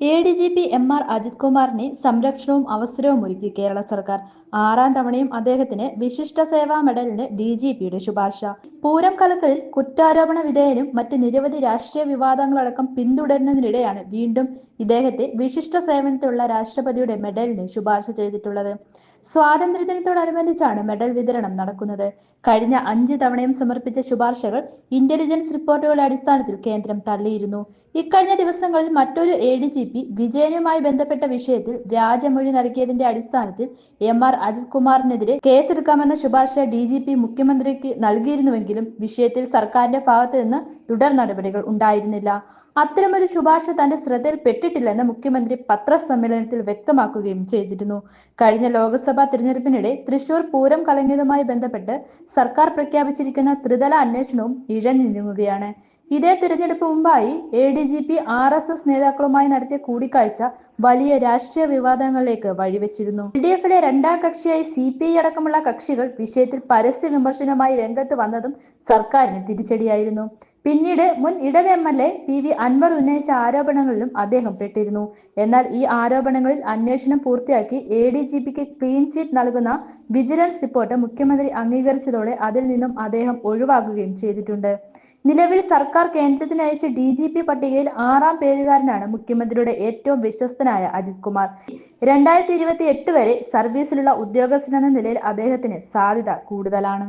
A D G P M R Ajith കുമാറിന് സംരക്ഷണവും അവസരവും ഒരുക്കി കേരള സർക്കാർ. ആറാം തവണയും അദ്ദേഹത്തിന് വിശിഷ്ട സേവാ മെഡലിന് ഡി ജി പിയുടെ ശുപാർശ. പൂരം കലക്കലിൽ കുറ്റാരോപണ വിധേയനും മറ്റ് നിരവധി രാഷ്ട്രീയ വിവാദങ്ങളടക്കം പിന്തുടരുന്നതിനിടെയാണ് വീണ്ടും ഇദ്ദേഹത്തെ വിശിഷ്ട സേവനത്തിലുള്ള രാഷ്ട്രപതിയുടെ മെഡലിന് ശുപാർശ ചെയ്തിട്ടുള്ളത്. സ്വാതന്ത്ര്യദിനത്തോടനുബന്ധിച്ചാണ് മെഡൽ വിതരണം നടക്കുന്നത്. കഴിഞ്ഞ അഞ്ച് തവണയും സമർപ്പിച്ച ശുപാർശകൾ ഇന്റലിജൻസ് റിപ്പോർട്ടുകളുടെ അടിസ്ഥാനത്തിൽ കേന്ദ്രം തള്ളിയിരുന്നു. ഇക്കഴിഞ്ഞ ദിവസങ്ങളിൽ മറ്റൊരു എ ഡി ജി പി വിജയനുമായി ബന്ധപ്പെട്ട വിഷയത്തിൽ വ്യാജമൊഴി നൽകിയതിന്റെ അടിസ്ഥാനത്തിൽ എം ആർ അജിത് കുമാറിനെതിരെ കേസെടുക്കാമെന്ന ശുപാർശ ഡി ജി പി മുഖ്യമന്ത്രിക്ക് നൽകിയിരുന്നുവെങ്കിലും വിഷയത്തിൽ സർക്കാരിന്റെ ഭാഗത്ത് നിന്ന് തുടർ നടപടികൾ ഉണ്ടായിരുന്നില്ല. അത്തരമൊരു ശുപാർശ തന്റെ ശ്രദ്ധയിൽപ്പെട്ടിട്ടില്ലെന്ന് മുഖ്യമന്ത്രി പത്രസമ്മേളനത്തിൽ വ്യക്തമാക്കുകയും ചെയ്തിരുന്നു. കഴിഞ്ഞ ലോക്സഭാ തിരഞ്ഞെടുപ്പിനിടെ തൃശൂർ പൂരം കലങ്ങിയതുമായി ബന്ധപ്പെട്ട് സർക്കാർ പ്രഖ്യാപിച്ചിരിക്കുന്ന ത്രിതല അന്വേഷണവും ഇഴഞ്ഞു നീങ്ങുകയാണ്. ഇതേ തിരഞ്ഞെടുപ്പ് മുമ്പായി A D G P R S S നേതാക്കളുമായി നടത്തിയ കൂടിക്കാഴ്ച വലിയ രാഷ്ട്രീയ വിവാദങ്ങളിലേക്ക് വഴിവെച്ചിരുന്നു. എൽ ഡി എഫിലെ രണ്ടാം കക്ഷിയായി സി പി ഐ അടക്കമുള്ള കക്ഷികൾ വിഷയത്തിൽ പരസ്യ വിമർശനവുമായി രംഗത്ത് വന്നതും സർക്കാരിന് തിരിച്ചടിയായിരുന്നു. പിന്നീട് മുൻ ഇടത് M L A P V Anvar ഉന്നയിച്ച ആരോപണങ്ങളിലും അദ്ദേഹം പെട്ടിരുന്നു. എന്നാൽ ഈ ആരോപണങ്ങളിൽ അന്വേഷണം പൂർത്തിയാക്കി എ ഡി ജി പിക്ക് ക്ലീൻ ചീറ്റ് നൽകുന്ന വിജിലൻസ് റിപ്പോർട്ട് മുഖ്യമന്ത്രി അംഗീകരിച്ചതോടെ അതിൽ നിന്നും അദ്ദേഹം ഒഴിവാക്കുകയും ചെയ്തിട്ടുണ്ട്. നിലവിൽ സർക്കാർ കേന്ദ്രത്തിന് അയച്ച ഡി ജി പി പട്ടികയിൽ ആറാം പേരുകാരനാണ് മുഖ്യമന്ത്രിയുടെ ഏറ്റവും വിശ്വസ്തനായ അജിത് കുമാർ. രണ്ടായിരത്തി ഇരുപത്തി എട്ട് വരെ സർവീസിലുള്ള ഉദ്യോഗസ്ഥനെന്ന നിലയിൽ അദ്ദേഹത്തിന് സാധ്യത കൂടുതലാണ്.